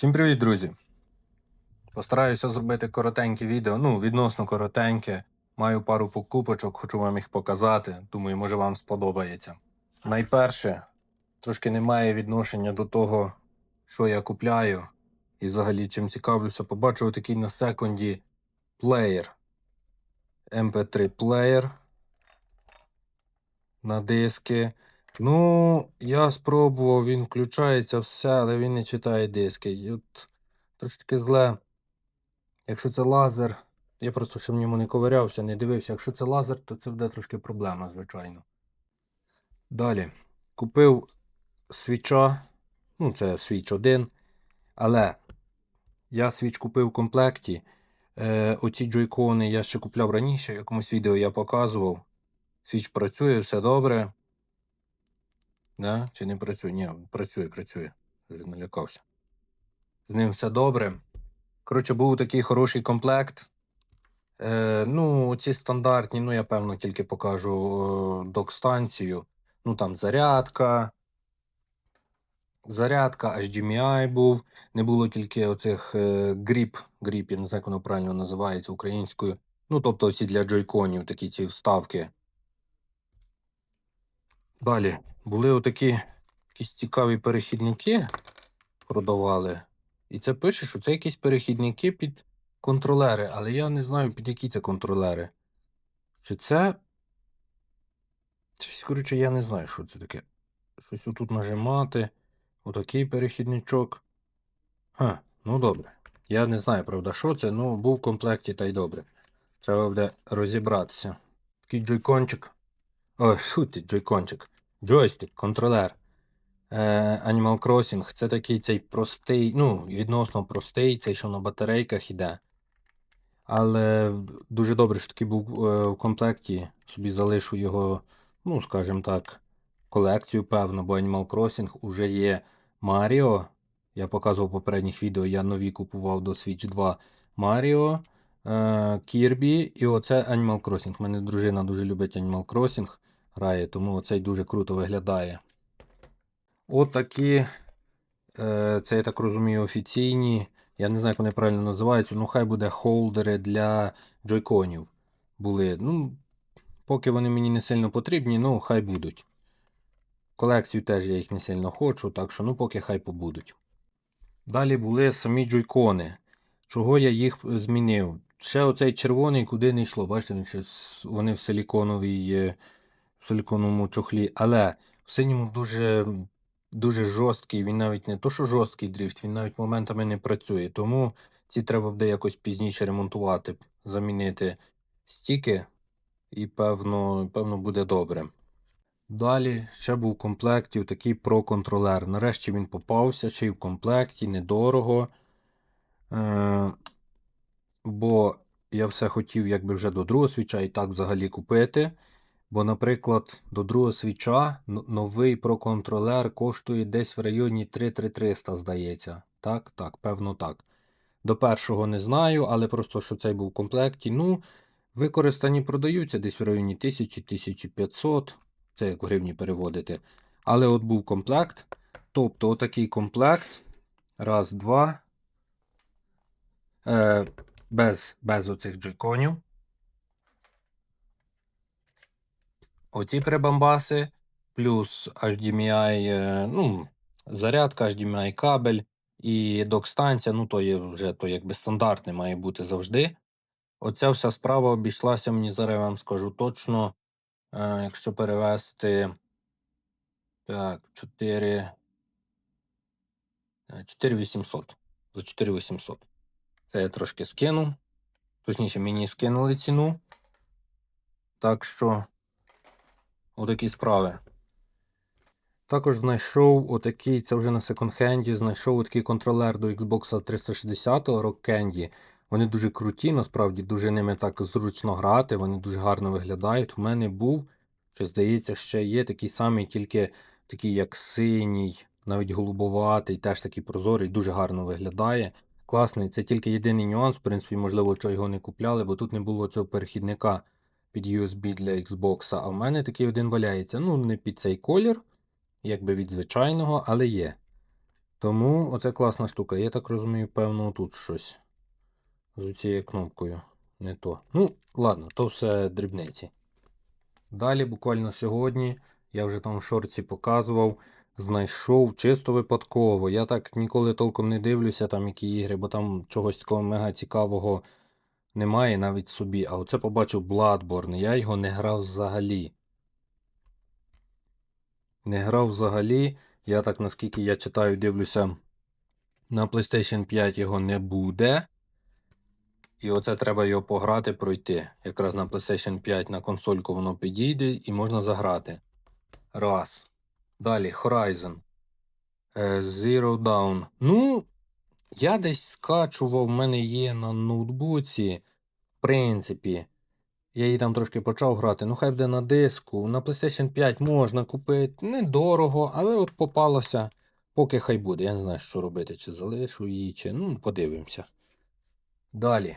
Всім привіт, друзі! Постараюся зробити коротеньке відео, ну, відносно коротеньке. Маю пару покупочок, хочу вам їх показати. Думаю, може вам сподобається. Найперше, трошки немає відношення до того, що я купляю. І взагалі чим цікавлюся, побачив такий на секунді плеєр. MP3 плеєр на диски. Ну, я спробував, він включається все, але він не читає диски. От трошки зле. Якщо це лазер, я просто ще в ньому не ковирявся, не дивився. Якщо це лазер, то це буде трошки проблема, звичайно. Далі. Купив свіча. Ну, це свіч 1. Але я свіч купив в комплекті. Е, оці джойкони я ще купляв раніше, в якомусь відео я показував. Свіч працює, все добре. Да? Чи не працює? Ні, працює, працює. Налякався. З ним все добре. Коротше, був такий хороший комплект. Е, ну, ці стандартні, ну, я певно тільки покажу е, док-станцію. Ну, там зарядка. Зарядка, HDMI був. Не було тільки оцих е, гріп. Гріп, я не знаю, як воно правильно називається українською. Ну, тобто ці для джойконів, такі ці вставки. Далі були отакі якісь цікаві перехідники продавали. І це пише, що це якісь перехідники під контролери, але я не знаю, під які це контролери. Чи це. Щось, коротше, я не знаю, що це таке. Щось отут нажимати. Отакий перехідничок. Ха, ну добре. Я не знаю, правда, що це, ну був в комплекті та й добре. Треба буде розібратися. Такий джойкончик. Ой, фу ти, джойкончик. Джойстик, контролер. Е, Animal Crossing це такий цей простий, ну, відносно простий, цей, що на батарейках іде. Але дуже добре, що такий був е, в комплекті. Собі залишу його, ну, скажімо так, колекцію, певно, бо Animal Crossing уже є Маріо. Я показував в попередніх відео, я нові купував до Switch 2 Маріо, е, Кірбі і оце Animal Crossing. У мене дружина дуже любить Animal Crossing грає, тому оцей дуже круто виглядає. Отакі, е, це я так розумію, офіційні. Я не знаю, як вони правильно називаються. Ну, хай буде холдери для джойконів. Були. Ну, поки вони мені не сильно потрібні, ну хай будуть. Колекцію теж я їх не сильно хочу, так що ну поки хай побудуть. Далі були самі джойкони. Чого я їх змінив? Ще оцей червоний куди не йшло. Бачите, вони в силіконовій, е, в силіконовому чохлі. Але в синьому дуже, дуже жорсткий. Він навіть не то, що жорсткий дрифт, він навіть моментами не працює. Тому ці треба буде якось пізніше ремонтувати, замінити стіки, і певно, певно буде добре. Далі ще був в комплекті такий Pro-контролер. Нарешті він попався, ще й в комплекті, недорого. Е, бо я все хотів якби вже до другого свіча і так взагалі купити. Бо, наприклад, до другого свіча новий Pro-контролер коштує десь в районі 3300, здається. Так, так, певно так. До першого не знаю, але просто що цей був в комплекті. Ну, використані продаються десь в районі 1000-1500. Це як в гривні переводити. Але от був комплект. Тобто, отакий комплект. Раз, два. Е, без, без оцих джойконів. Оці прибамбаси. Плюс HDMI, е, ну, зарядка, HDMI кабель і док-станція. Ну, то є вже то якби стандартне має бути завжди. Оця вся справа обійшлася мені зараз, я вам скажу точно. Е, якщо перевести. Так, 4. 4800. За 4800. Це я трошки скину. Точніше, мені скинули ціну. Так що, отакі справи. Також знайшов отакий, це вже на секонд-хенді, знайшов отакий контролер до Xbox 360 Rock Candy. Вони дуже круті, насправді дуже ними так зручно грати, вони дуже гарно виглядають. У мене був, що здається, ще є такий самий, тільки такий як синій, навіть голубоватий, теж такий прозорий, дуже гарно виглядає. Класний, це тільки єдиний нюанс, в принципі, можливо, що його не купляли, бо тут не було цього перехідника під USB для Xbox. А в мене такий один валяється. Ну, не під цей колір, якби від звичайного, але є. Тому оце класна штука. Я так розумію, певно, тут щось з цією кнопкою. Не то. Ну, ладно, то все дрібниці. Далі, буквально сьогодні, я вже там в шорці показував, знайшов чисто випадково. Я так ніколи толком не дивлюся, там які ігри, бо там чогось такого мега цікавого немає навіть собі. А оце побачив Bloodborne. Я його не грав взагалі. Не грав взагалі. Я так, наскільки я читаю, дивлюся, на PlayStation 5 його не буде. І оце треба його пограти, пройти. Якраз на PlayStation 5 на консольку воно підійде і можна заграти. Раз. Далі Horizon. Е, Zero Dawn. Ну, я десь скачував, в мене є на ноутбуці. В принципі, я її там трошки почав грати. Ну, хай буде на диску. На PlayStation 5 можна купити. Недорого, але от попалося. Поки хай буде. Я не знаю, що робити. Чи залишу її, чи. Ну, подивимося. Далі.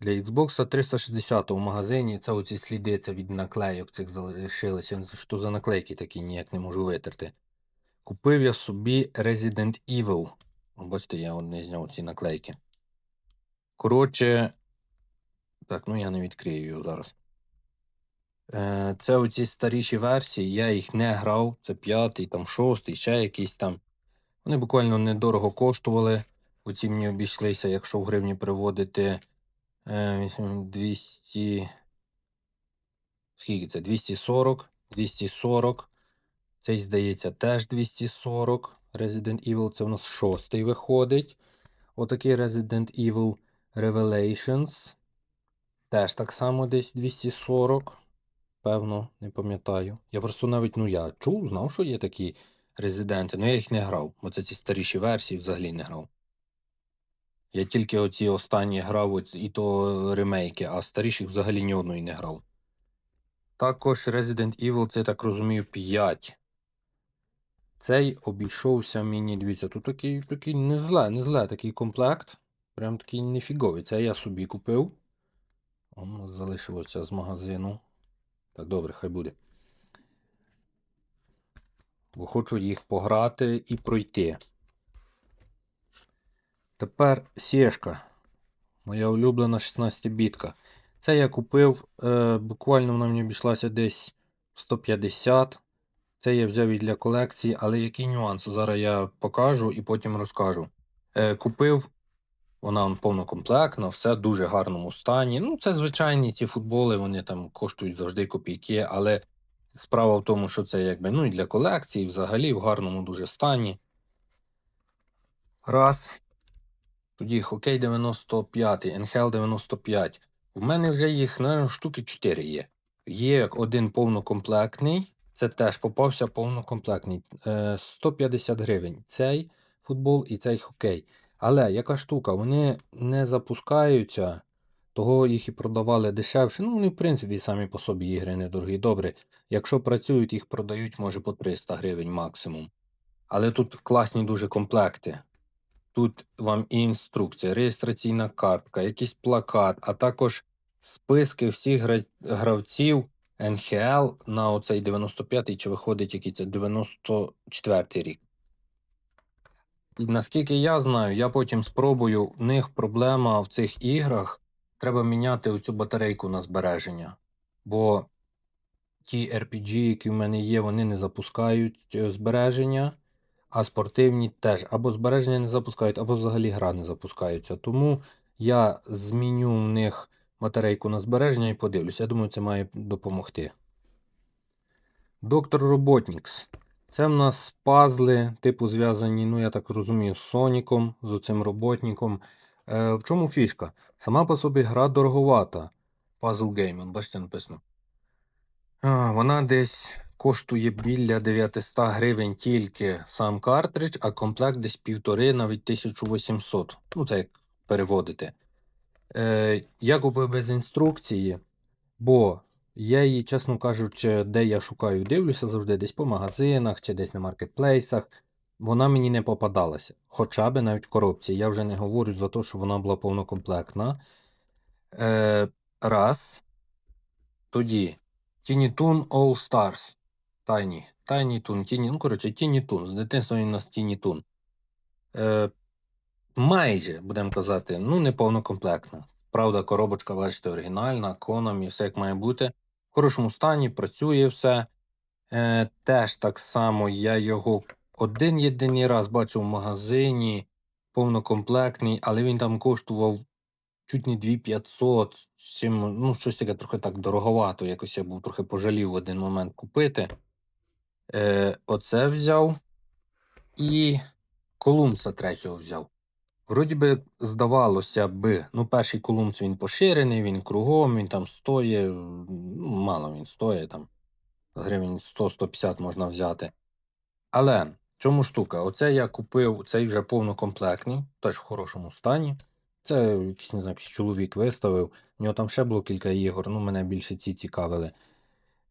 Для Xbox 360 в магазині це оці сліди це від наклейок цих залишилися. Що за наклейки такі ніяк не можу витерти. Купив я собі Resident Evil. Бачите, я не зняв ці наклейки. Коротше. Так, ну я не відкрию його зараз. Е, Це оці старіші версії, я їх не грав. Це п'ятий, там шостий, ще якийсь там. Вони буквально недорого коштували. Оці мені обійшлися, якщо в гривні переводити е, 200. Скільки це? 240. 240. Цей, здається, теж 240. Resident Evil це у нас шостий виходить. Отакий Resident Evil Revelations. Теж так само десь 240. Певно, не пам'ятаю. Я просто навіть, ну я чув, знав, що є такі резиденти, але я їх не грав. Бо це ці старіші версії взагалі не грав. Я тільки оці останні грав, і то ремейки, а старіших взагалі ні одної не грав. Також Resident Evil, це так розумію, 5. Цей обійшовся мені, дивіться, тут такий, такий не зле, не зле такий комплект. Прям такий нефіговий. Це я собі купив. Воно залишилося з магазину. Так, добре, хай буде. Бо хочу їх пограти і пройти. Тепер сєшка. Моя улюблена 16-бітка. Це я купив, е, буквально вона мені обійшлася десь 150. Це я взяв і для колекції, але який нюанс? Зараз я покажу і потім розкажу. Е, купив, вона повнокомплектна, все в дуже гарному стані. Ну, це звичайні ці футболи, вони там коштують завжди копійки, але справа в тому, що це якби ну і для колекції, взагалі в гарному дуже стані. Раз. Тоді хокей 95, НХЛ 95. У мене вже їх, наверное, штуки 4 є. Є один повнокомплектний, це теж попався повнокомплектний. Е, 150 гривень. Цей футбол і цей хокей. Але яка штука, вони не запускаються, того їх і продавали дешевше. Ну, вони, в принципі, самі по собі ігри недорогі. Добре. Якщо працюють, їх продають, може, по 300 гривень максимум. Але тут класні дуже комплекти. Тут вам і інструкція, реєстраційна картка, якийсь плакат, а також списки всіх гравців НХЛ на оцей 95-й, чи виходить який це 94-й рік. І наскільки я знаю, я потім спробую. В них проблема в цих іграх. Треба міняти оцю батарейку на збереження. Бо ті RPG, які в мене є, вони не запускають е, збереження, а спортивні теж або збереження не запускають, або взагалі гра не запускається. Тому я зміню в них батарейку на збереження і подивлюся. Я думаю, це має допомогти. Доктор Роботнікс. Це в нас пазли, типу зв'язані, ну я так розумію, з Соніком, з оцим роботником. Е, в чому фішка? Сама по собі гра дороговата. Puzzle Game, бачите, написано. А, вона десь коштує біля 900 гривень тільки сам картридж, а комплект десь півтори, навіть 1800. Ну, це як переводити. Е, я без інструкції, бо я її, чесно кажучи, де я шукаю, дивлюся завжди, десь по магазинах чи десь на маркетплейсах. Вона мені не попадалася. Хоча б навіть в коробці. Я вже не говорю за те, що вона була повнокомплектна. Е, раз. Тоді Tiny Toon All Stars. Тайні. Tiny Toon, ну, коротше, Тіні Тун. З дитинства він у нас Тіні Тун. Е, майже, будемо казати, ну, не повнокомплектна. Правда, коробочка, бачите, оригінальна, Konami, все як має бути. В хорошому стані, працює все. Е, теж так само я його один єдиний раз бачив в магазині, повнокомплектний, але він там коштував чуть не 2500, з чим, ну, щось таке трохи так дороговато. Якось я був трохи пожалів в один момент купити. Е, оце взяв і Колумса третього взяв. Вроді би, здавалося би, ну, перший Колумс він поширений, він кругом, він там стоїть, ну, мало він стоїть там. Гривень 100-150 можна взяти. Але чому штука? Оце я купив, цей вже повнокомплектний, теж в хорошому стані. Це якийсь, не знаю, якийсь чоловік виставив. У нього там ще було кілька ігор, ну мене більше ці цікавили.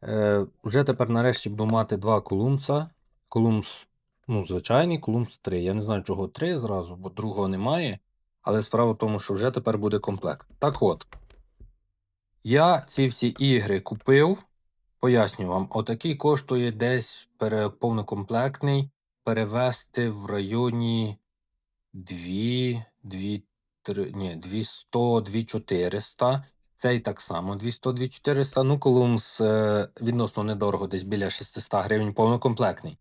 Е, вже тепер нарешті буду мати два колумса. Колумс, ну, звичайний, колумс 3. Я не знаю, чого 3 зразу, бо другого немає. Але справа в тому, що вже тепер буде комплект. Так от, я ці всі ігри купив. Поясню вам, отакий коштує десь повнокомплектний перевести в районі 2, 2, 3, ні, 200, 2400. Цей так само 200, 2400. Ну, Колумс е, відносно недорого, десь біля 600 гривень повнокомплектний.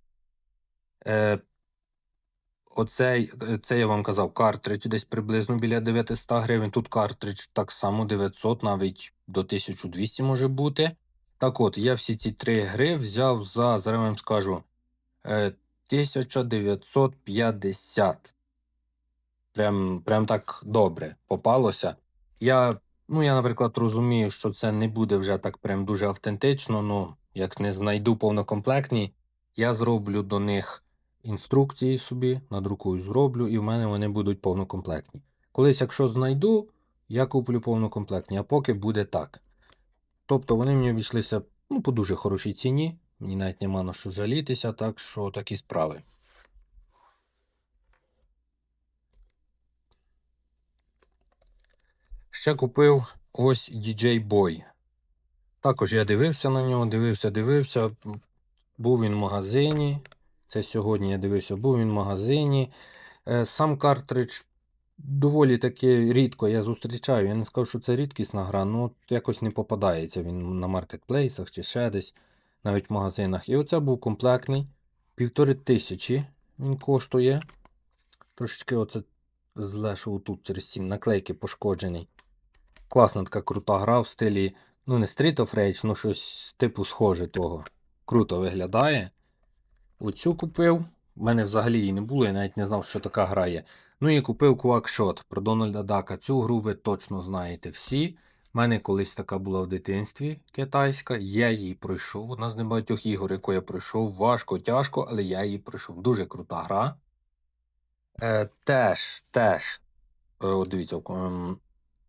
Е, Оцей, е, це я вам казав, картридж десь приблизно біля 900 гривень. Тут картридж так само 900, навіть до 1200 може бути. Так от, я всі ці три гри взяв за, зараз вам скажу, е, 1950. Прям, прям так добре попалося. Я, ну, я, наприклад, розумію, що це не буде вже так прям дуже автентично. Ну, як не знайду повнокомплектні, я зроблю до них інструкції собі, надрукую, зроблю, і в мене вони будуть повнокомплектні. Колись, якщо знайду, я куплю повнокомплектні, а поки буде так. Тобто вони мені обійшлися ну, по дуже хорошій ціні. Мені навіть нема на що жалітися, так що такі справи. Ще купив ось DJ Boy. Також я дивився на нього, дивився, дивився. Був він в магазині. Це сьогодні я дивився, був він в магазині. Е, Сам картридж доволі таки рідко я зустрічаю. Я не скажу, що це рідкісна гра, ну якось не попадається він на маркетплейсах чи ще десь, навіть в магазинах. І оце був комплектний. Півтори тисячі він коштує. Трошечки оце зле, що тут через ці наклейки пошкоджений. Класна така крута гра в стилі, ну не Street of Rage, ну щось типу схоже того. Круто виглядає. Оцю купив. У мене взагалі її не було, я навіть не знав, що така гра є. Ну і купив Quackshot про Дональда Дака. Цю гру ви точно знаєте всі. У мене колись така була в дитинстві китайська. Я її пройшов. Одна з небагатьох ігор, яку я пройшов. Важко, тяжко, але я її пройшов. Дуже крута гра. Е, теж, теж. Е, от дивіться, в якому-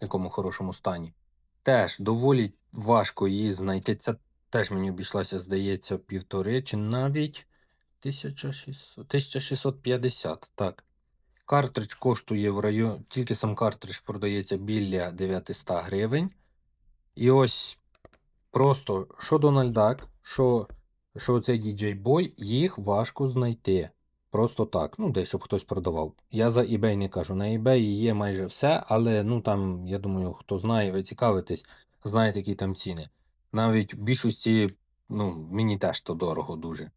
якому хорошому стані. Теж доволі важко її знайти. Це теж мені обійшлася, здається, півтори чи навіть 1600, 1650. Так. Картридж коштує в районі, тільки сам картридж продається біля 900 гривень. І ось просто що Duck, що, що цей DJ Boy, їх важко знайти. Просто так. Ну, десь щоб хтось продавав. Я за eBay не кажу. На eBay є майже все, але ну там, я думаю, хто знає, ви цікавитесь, знаєте, які там ціни. Навіть в більшості, ну, мені теж то дорого дуже.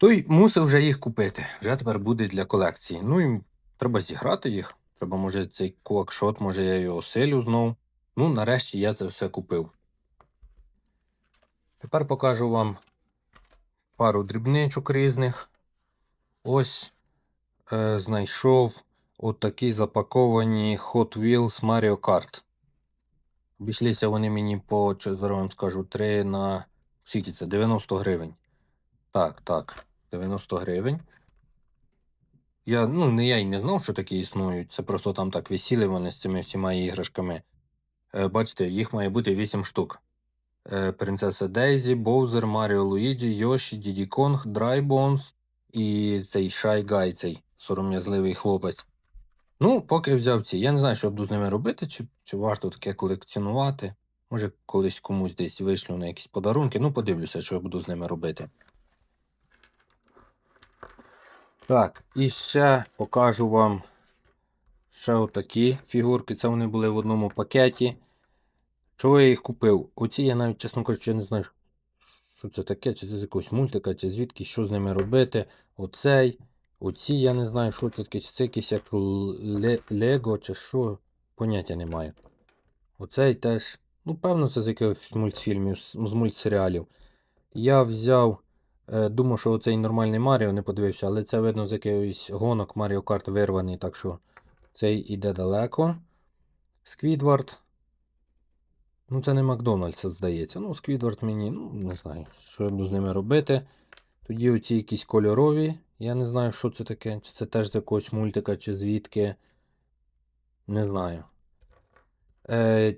Той мусив вже їх купити. Вже тепер буде для колекції. Ну і треба зіграти їх. Треба, може, цей кулакшот, може я його оселю знов. Ну, нарешті я це все купив. Тепер покажу вам пару дрібничок різних. Ось е, знайшов отакі запаковані Hot Wheels Mario Kart. Обійшлися вони мені по, зараз скажу, 3 на скільки це? 90 гривень. Так, так, 90 гривень. Я, ну, не я й не знав, що такі існують. Це просто там так висіли вони з цими всіма іграшками. Е, бачите, їх має бути 8 штук. Е, Принцеса Дейзі, Боузер, Маріо Луїджі, Йоші, Діді Конг, Драйбонс і цей Шай Гай, цей сором'язливий хлопець. Ну, поки взяв ці. Я не знаю, що буду з ними робити, чи, чи варто таке колекціонувати. Може, колись комусь десь вишлю на якісь подарунки. Ну, подивлюся, що я буду з ними робити. Так, і ще покажу вам ще отакі фігурки. Це вони були в одному пакеті. Чого я їх купив? Оці я навіть, чесно кажучи, я не знаю, що це таке, чи це з якогось мультика, чи звідки, що з ними робити. Оцей, оці, я не знаю, що це таке, чи це якийсь як Лего, чи що. Поняття не маю. Оцей теж. Ну, певно, це з якихось мультфільмів, з з мультсеріалів. Я взяв. Е, думав, що оцей нормальний Маріо не подивився, але це видно з якихось гонок Маріо Карт вирваний, так що цей іде далеко. Сквідвард. Ну, це не Макдональдс, здається. Ну, Сквідвард мені, ну, не знаю, що я буду з ними робити. Тоді оці якісь кольорові. Я не знаю, що це таке. Чи це теж з якогось мультика, чи звідки. Не знаю. Е,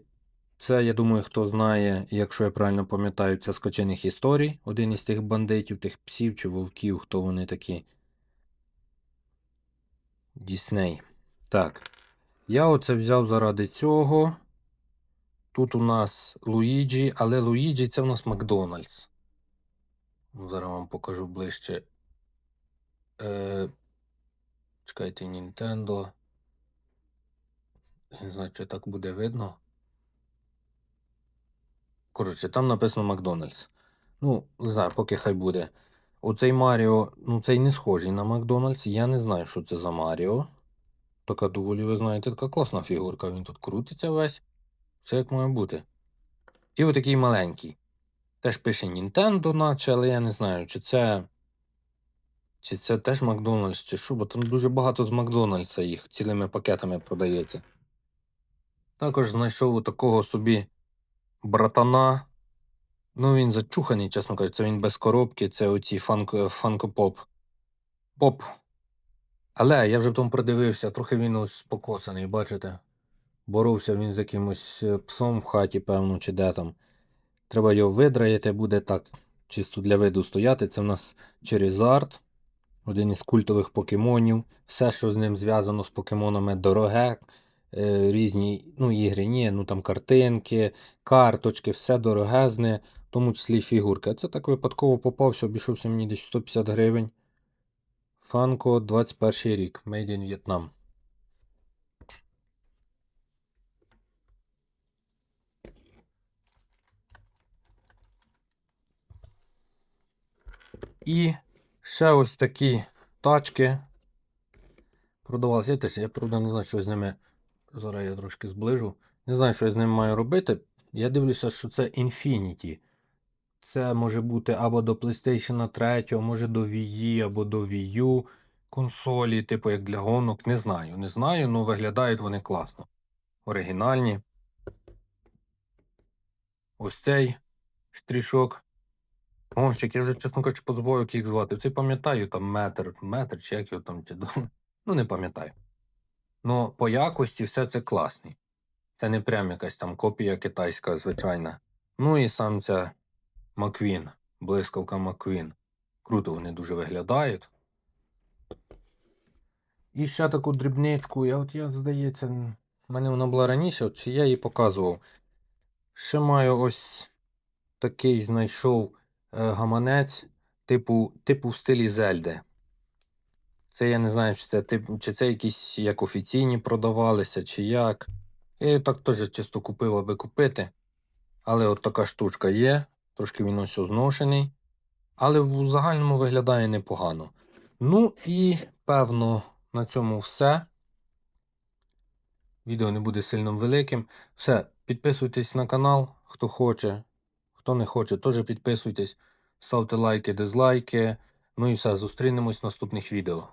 це, я думаю, хто знає, якщо я правильно пам'ятаю, це скочених історій. Один із тих бандитів, тих псів чи вовків, хто вони такі. Дісней. Так. Я оце взяв заради цього. Тут у нас Луїджі, але Луїджі це у нас Макдональдс. Ну, Зараз вам покажу ближче. Е, чекайте. Я не знаю, чи так буде видно. Коротше, там написано Макдональдс. Ну, не знаю, поки хай буде. Оцей Маріо, ну цей не схожий на Макдональдс. Я не знаю, що це за Маріо. Така доволі, ви знаєте, така класна фігурка. Він тут крутиться весь. Все як має бути. І отакий маленький. Теж пише Nintendo, наче, але я не знаю, чи це. Чи це теж Макдональдс, чи що, бо там дуже багато з Макдональдса їх цілими пакетами продається. Також знайшов такого собі братана. Ну, він зачуханий, чесно кажучи, це він без коробки, це оці фанко, фанкопоп. Поп. Але я вже в тому продивився, трохи він ось покоцаний, бачите? Боровся він з якимось е, псом в хаті, певно, чи де там. Треба його видраїти, буде так, чисто для виду стояти. Це в нас Черезард, один із культових покемонів. Все, що з ним зв'язано з покемонами, дороге. Е, різні ну, ігри, ні, ну там картинки, карточки, все дорогезне, в тому числі фігурки. А це так випадково попався, обійшовся мені десь 150 гривень. Фанко 21 рік, Made in Vietnam. І ще ось такі тачки продавалися. Я я правда не знаю, що з ними. Зараз я трошки зближу. Не знаю, що я з ними маю робити. Я дивлюся, що це Infinity. Це може бути або до PlayStation 3, може до Wii, або до Wii U консолі, типу як для гонок. Не знаю. Не знаю, але виглядають вони класно. Оригінальні. Ось цей штришок. Гонщик, я вже, чесно кажучи, позабував, як їх звати. Цей пам'ятаю, там метр, метр, чи як його там, чи ну не пам'ятаю. Ну, по якості все це класний. Це не прям якась там копія китайська, звичайна. Ну і сам це Маквін, блискавка Маквін. Круто вони дуже виглядають. І ще таку дрібничку, я от я, здається, в мене вона була раніше, от чи я її показував. Ще маю ось такий знайшов е, гаманець, типу, типу в стилі Зельди. Це я не знаю, чи це чи це якісь як офіційні продавалися, чи як. Я так теж чисто купив, аби купити. Але от така штучка є. Трошки він ось зношений. Але в загальному виглядає непогано. Ну і певно на цьому все. Відео не буде сильно великим. Все, підписуйтесь на канал, хто хоче. Хто не хоче, теж підписуйтесь. Ставте лайки, дизлайки. Ну і все, зустрінемось в наступних відео.